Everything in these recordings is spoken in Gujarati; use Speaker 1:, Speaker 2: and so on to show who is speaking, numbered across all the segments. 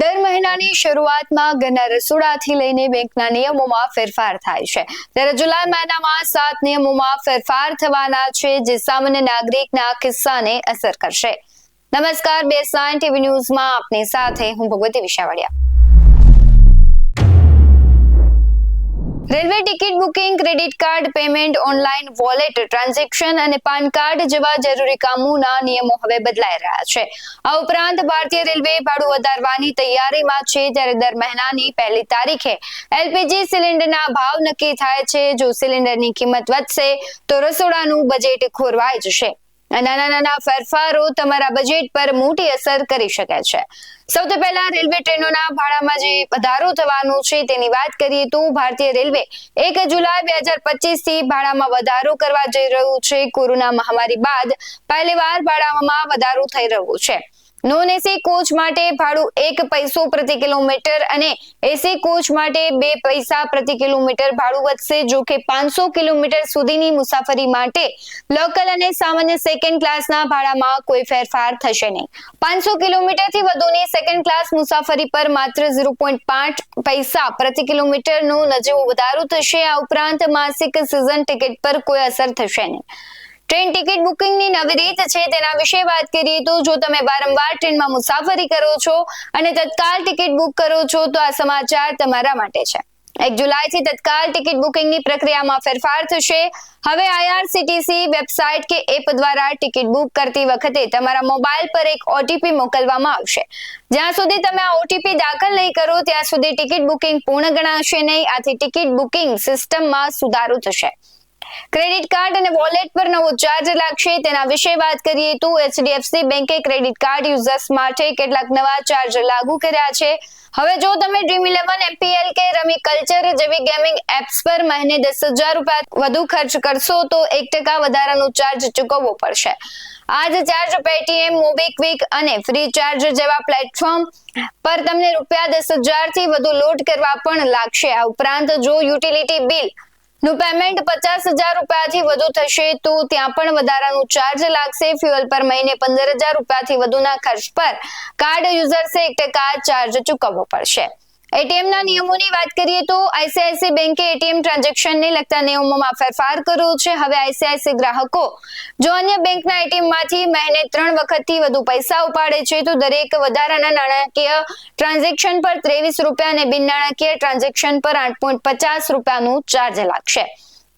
Speaker 1: દર મહિનાની શરૂઆતમાં ઘરના રસોડાથી લઈને બેંકના નિયમોમાં ફેરફાર થાય છે. ત્યારે જુલાઈ મહિનામાં સાત નિયમોમાં ફેરફાર થવાના છે, જે સામાન્ય નાગરિકના કિસ્સાને અસર કરશે. નમસ્કાર બે સાઇન ટીવી ન્યૂઝમાં આપની સાથે હું Bhagwati Vishavadiya. Railway ticket booking, credit card, payment, online wallet, transaction અને પાન કાર્ડ જેવા જરૂરી કામોના નિયમો હવે બદલાઈ રહ્યા છે. આ ઉપરાંત ભારતીય રેલવે ભાડું વધારવાની તૈયારીમાં છે ત્યારે દર મહિનાની પહેલી તારીખે એલપીજી સિલિન્ડરના ભાવ નક્કી થાય છે. જો સિલિન્ડરની કિંમત વધશે તો રસોડાનું બજેટ ખોરવાઈ જશે. નાના નાના ફેરફારો તમારા બજેટ પર મોટી અસર કરી શકે છે. સૌથી પહેલા રેલવે ટ્રેનોના ભાડામાં જે વધારો થવાનો છે તેની વાત કરીએ તો ભારતીય રેલવે એક જુલાઈ બે હજાર પચીસથી ભાડામાં વધારો કરવા જઈ રહ્યું છે. કોરોના મહામારી બાદ પહેલીવાર ભાડામાં વધારો થઈ રહ્યો છે. નોન એસી કોચ માટે ભાડું એક પૈસો પ્રતિ કિલોમીટર અને એસી કોચ માટે બે પૈસા પ્રતિ કિલોમીટર ભાડું વધશે, જો કે પાંચસો કિલોમીટર સુધીની મુસાફરી માટે લોકલ અને સામાન્ય સેકન્ડ ક્લાસના ભાડામાં કોઈ ફેરફાર થશે નહીં. પાંચસો કિલોમીટરથી વધુની સેકન્ડ ક્લાસ મુસાફરી પર માત્ર ઝીરો પોઈન્ટ પાંચ પૈસા પ્રતિ કિલોમીટરનો નજીવો વધારો થશે. આ ઉપરાંત માસિક સિઝન ટિકિટ પર કોઈ અસર થશે નહીં. ટ્રેન ટિકિટ બુકિંગની નવી રીત છે તેના વિશે વાત કરીએ તો જો તમે વારંવાર ટ્રેનમાં મુસાફરી કરો છો અને તત્કાલ ટિકિટ બુક કરો છો, તો આ સમાચાર તમારા માટે છે. એક જુલાઈથી તત્કાલ ટિકિટ બુકિંગની પ્રક્રિયામાં ફેરફાર થશે. હવે આઈઆરસીટીસી વેબસાઇટ કે એપ દ્વારા ટિકિટ બુક કરતી વખતે તમારા મોબાઈલ પર એક ઓટીપી મોકલવામાં આવશે. જ્યાં સુધી તમે આ ઓટીપી દાખલ નહીં કરો, ત્યાં સુધી ટિકિટ બુકિંગ પૂર્ણ ગણાશે નહીં. આથી ટિકિટ બુકિંગ સિસ્ટમમાં સુધારો થશે. ક્રેડિટ કાર્ડ અને વોલેટ પર નવો ચાર્જ લાગશે. તેના વિશે વાત કરીએ તો એચડીએફસી બેંકે ક્રેડિટ કાર્ડ યુઝર્સ માટે કેટલાક નવા ચાર્જ લાગુ કર્યા છે. હવે જો તમે ડ્રીમ ઇલેવન એમપીએલ કે રમી કલ્ચર જેવી ગેમિંગ એપ્સ પર મહિને દસ હજાર રૂપિયા વધુ ખર્ચ કરશો, તો એક ટકા વધારાનો ચાર્જ ચૂકવવો પડશે. આ જ ચાર્જ પેટીએમ મોબીક્વિક અને ફ્રી ચાર્જ જેવા પ્લેટફોર્મ પર તમને રૂપિયા દસ હજારથી વધુ લોડ કરવા પણ લાગશે. આ ઉપરાંત જો યુટિલિટી બિલ નું પેમેન્ટ પચાસ હજાર રૂપિયાથી વધુ થશે તો ત્યાં પણ વધારાનું ચાર્જ લાગશે. ફ્યુઅલ પર મહિને પંદર હજાર રૂપિયાથી વધુના ખર્ચ પર કાર્ડ યુઝર્સે એક ટકા ચાર્જ ચૂકવવો પડશે. એટીએમ ના નિયમોની વાત કરીએ તો આઈસીઆઈસી બેંકે એટીએમ ટ્રાન્ઝેક્શનને લગતા નિયમોમાં ફેરફાર કર્યો છે. હવે આઈસીઆઈસી ગ્રાહકો જો અન્ય બેંકના એટીએમમાંથી મહિને ત્રણ વખતથી વધુ પૈસા ઉપાડે છે, તો દરેક વધારાના નાણાકીય ટ્રાન્ઝેક્શન પર ત્રેવીસ રૂપિયા અને બિન નાણાકીય ટ્રાન્ઝેક્શન પર આઠ પોઈન્ટ પચાસ રૂપિયાનું ચાર્જ લાગશે.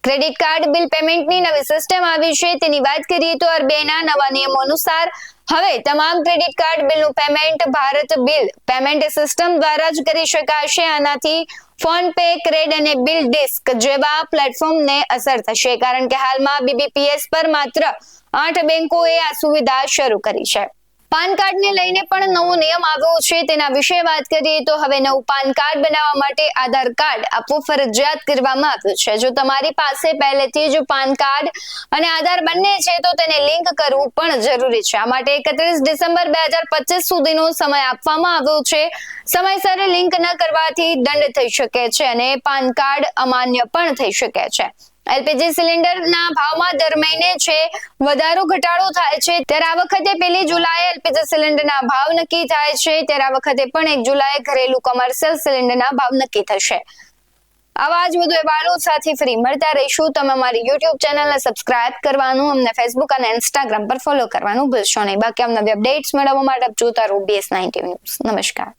Speaker 1: ક્રેડિટ કાર્ડ બિલ પેમેન્ટની નવી સિસ્ટમ આવી છે. તેની વાત કરીએ તો આરબીઆઈના નવા નિયમો અનુસાર હવે તમામ credit card બિલનું payment Bharat bill payment system દ્વારા જ કરી શકાશે. આનાથી ફોન પે, ક્રેડ અને બિલ ડિસ્ક જેવા પ્લેટફોર્મને અસર થશે. કારણ કે હાલમાં બીબીપીએસ પર માત્ર આઠ બેંકોએ આ સુવિધા શરૂ કરી છે. પાન કાર્ડને લઈને પણ નવો નિયમ આવ્યો છે. તેના વિશે વાત કરીએ તો હવે નવું પાન કાર્ડ બનાવવા માટે આધાર કાર્ડ આપવું ફરજિયાત કરવામાં આવ્યું છે. જો તમારી પાસે પહેલેથી જ પાન કાર્ડ અને આધાર બંને છે, તો તેને લિંક કરવું પણ જરૂરી છે. આ માટે એકત્રીસ ડિસેમ્બર બે હજાર પચીસ સુધીનો સમય આપવામાં આવ્યો છે. સમયસર લિંક ન કરવાથી દંડ થઈ શકે છે અને પાન કાર્ડ અમાન્ય પણ થઈ શકે છે. એલપીજી સિલિન્ડરના ભાવમાં દર મહિને છે, વધારો ઘટાડો થાય છે. ત્યારે આ વખતે પહેલી જુલાઈએ એલપીજી સિલિન્ડરના ભાવ નક્કી થાય છે. ત્યારે આ વખતે પણ એક જુલાઈએ ઘરેલું કોમર્શિયલ સિલિન્ડરના ભાવ નક્કી થશે. આવા જ વધુ અહેવાલો સાથે ફરી મળતા રહીશું. તમે અમારી યુટ્યુબ ચેનલને સબસ્ક્રાઇબ કરવાનું, અમને ફેસબુક અને ઇન્સ્ટાગ્રામ પર ફોલો કરવાનું ભૂલશો નહીં. બાકી અમને અપડેટ્સ મેળવવા માટે જોતા રહો બીએસ નાઇન્ટી ન્યૂઝ નમસ્કાર.